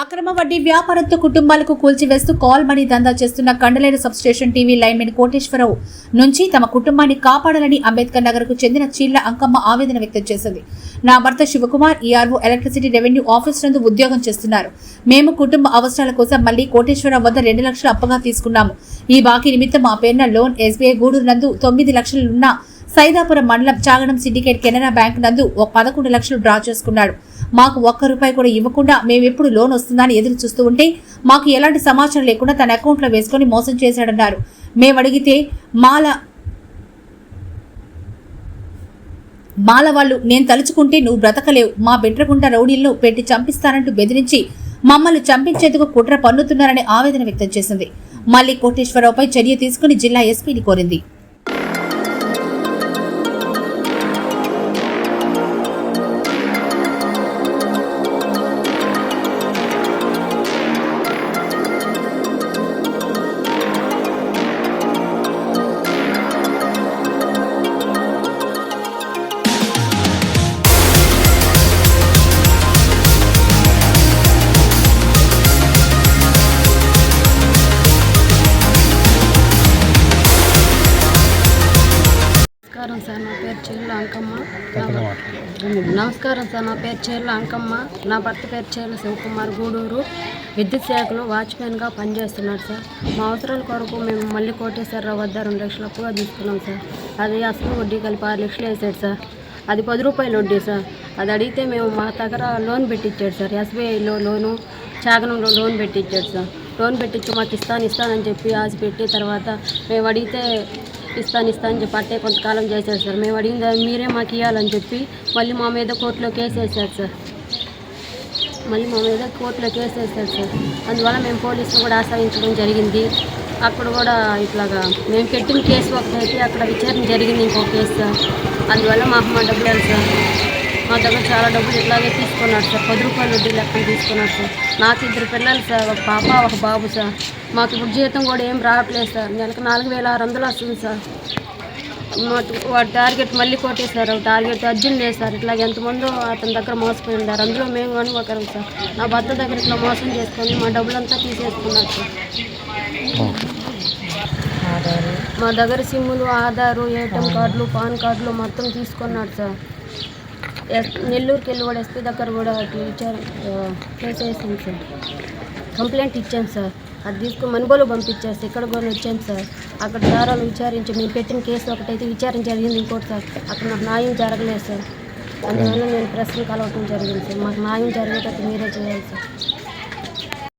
అక్రమ వడ్డీ వ్యాపారంతో కుటుంబాలకు కూల్చివేస్తూ కాల్ మనీ దందా చేస్తున్న Kandaleru substation TV linemen Koteswara Rao నుంచి తమ కుటుంబాన్ని కాపాడాలని అంబేద్కర్ నగర్కు చెందిన చీళ్ళ అంకమ్మ ఆవేదన వ్యక్తం చేసింది. నా భర్త Shivakumar ERO electricity revenue office నందు ఉద్యోగం చేస్తున్నారు. మేము కుటుంబ అవసరాల కోసం మళ్ళీ కోటేశ్వరరావు వద్ద రెండు లక్షలు అప్పుగా తీసుకున్నాము. ఈ బాకీ నిమిత్తం మా పేరున లోన్ ఎస్బీఐ గూడూరు నందు తొమ్మిది లక్షలున్న సైదాపురం మండలం చాగడం సిండికేట్ కెనరా బ్యాంక్ నందు ఒక పదకొండు లక్షలు డ్రా చేసుకున్నాడు. మాకు ఒక్క రూపాయి కూడా ఇవ్వకుండా మేమెప్పుడు లోన్ వస్తుందని ఎదురు చూస్తూ ఉంటే మాకు ఎలాంటి సమాచారం లేకుండా తన అకౌంట్లో వేసుకొని మోసం చేశాడన్నారు. మేము అడిగితే మాల మాల వాళ్ళు నేను తలుచుకుంటే నువ్వు బ్రతకలేవు. మా బిడ్రగుంట రౌడీలను పెట్టి చంపిస్తానంటూ బెదిరించి మమ్మల్ని చంపించేందుకు కుట్ర పన్నుతున్నారని ఆవేదన వ్యక్తం చేసింది. మళ్ళీ కోటేశ్వరరావుపై చర్య తీసుకుని జిల్లా ఎస్పీని కోరింది. సార్ నా పేరు చెల్లు అంకమ్మ నమస్కారం సార్ నా పేరు చెల్లు అంకమ్మ నా భర్త పేరు చెల్లు శివకుమార్ గూడూరు. విద్యుత్ శాఖలో వాచ్మెన్గా పనిచేస్తున్నాడు సార్. మా అవసరాల కొరకు మేము మళ్ళీ కోటేశ్వరరావు వద్ద రెండు లక్షలు అప్పుగా తీసుకున్నాం సార్. అది అసలు వడ్డీ కలిపి ఆరు లక్షలు వేసాడు సార్. అది పది రూపాయలు వడ్డీ సార్. అది అడిగితే మేము మా దగ్గర లోన్ పెట్టించాడు సార్. ఎస్బీఐలో లోను చాగనంలో లోన్ పెట్టించాడు సార్. లోన్ పెట్టించి మాకు ఇస్తాను ఇస్తానని చెప్పి ఆశ పెట్టి తర్వాత మేము అడిగితే ఇస్తాను ఇస్తాను అని చెప్పి అట్టే కొంతకాలం చేశారు సార్. మేము అడిగిన మీరే మాకు ఇవ్వాలని చెప్పి మళ్ళీ మా మీద కోర్టులో కేసు వేశారు సార్. మళ్ళీ మా మీద కోర్టులో కేసు వేశారు సార్. అందువల్ల మేము పోలీసులు కూడా ఆశ్రయించడం జరిగింది. అక్కడ కూడా ఇట్లాగా మేము పెట్టిన కేసు ఒకటైతే అక్కడ విచారణ జరిగింది ఇంకో కేసు సార్. అందువల్ల మాకు మా డబ్బులు సార్. మా దగ్గర చాలా డబ్బులు ఇట్లాగే తీసుకున్నాడు సార్. పది రూపాయలు వడ్డీ లెక్కన తీసుకున్నాడు సార్. నాకు ఇద్దరు పిల్లలు సార్ ఒక పాప ఒక బాబు సార్. మాకు ఇప్పుడు జీతం కూడా ఏం రావట్లేదు సార్. నెలకు నాలుగు వేల ఆరు వందలు వస్తుంది సార్. మాకు వాడి టార్గెట్ మళ్ళీ కొట్టేశారు. టార్గెట్ అర్జున్ లేదు సార్. ఇట్లా ఎంతమందో అతని దగ్గర మోసపోయి ఉన్నారు అందులో మేము కానీ ఒకరు సార్. నా భర్త దగ్గర ఇట్లా మోసం చేసుకొని మా డబ్బులంతా తీసేసుకున్నారు సార్. మా దగ్గర సిమ్ములు ఆధారు ఏటీఎం కార్డులు పాన్ కార్డులు మొత్తం తీసుకున్నాడు సార్. నెల్లూరుకి వెళ్ళి కూడా ఎస్పీ దగ్గర కూడా ఇట్లా ఇచ్చారు. కేసు వేసాను సార్. కంప్లైంట్ ఇచ్చాను సార్. అది తీసుకుని మనుగోలు పంపించారు ఇక్కడ కూడా వచ్చాను సార్. అక్కడ దారాలు విచారించి మేము పెట్టిన కేసు ఒకటైతే విచారణ జరిగింది ఇంకోటి సార్. అక్కడ నాకు న్యాయం జరగలేదు సార్. అందువల్ల నేను ప్రశ్న కలవటం జరిగింది సార్. మాకు న్యాయం జరిగేటట్టు మీరే చేయాలి సార్.